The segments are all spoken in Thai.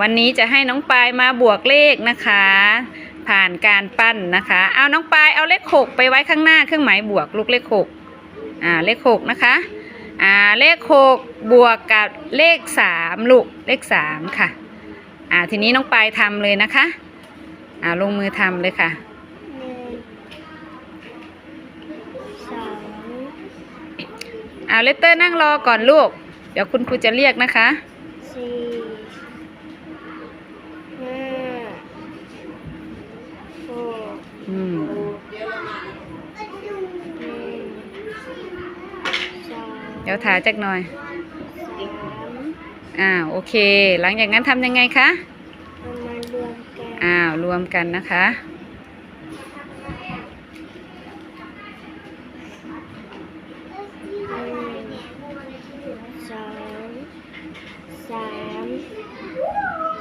วันนี้จะให้น้องปายมาบวกเลขนะคะ ผ่านการปั้นนะคะ เอาน้องปายเอาเลขหกไปไว้ข้างหน้าเครื่องหมายบวกลูกเลขหกอ่าเลขหกนะคะอ่าเลขหกบวกกับเลขสามลูกเลขสามค่ะอ่าทีนี้น้องปายทำเลยนะคะอ่าลงมือทำเลยค่ะหนึ่งสองเอาเลตเตอร์นั่งรอก่อนลูก เดี๋ยวคุณครูจะเรียกนะคะ สี่ห้าหก อืม หนึ่งสอง เดี๋ยวถาจักหน่อยอ้าวโอเค หลังจากนั้นทำยังไงคะอ้าวรวมกันนะคะ สองสาม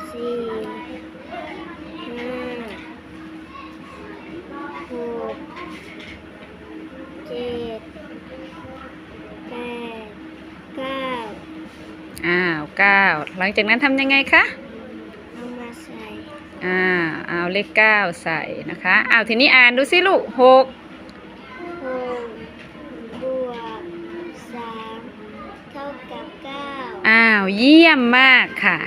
สี่ห้าหก อ้าวเก้าหลังจากนั้นทำยังไงคะเอามาใส่อ่าเอาเลขเก้าใส่นะคะอ้าวทีนี้อ่านดูสิลูกหกหกบวกสามเท่ากับเก้าอ้าวเยี่ยมมากค่ะ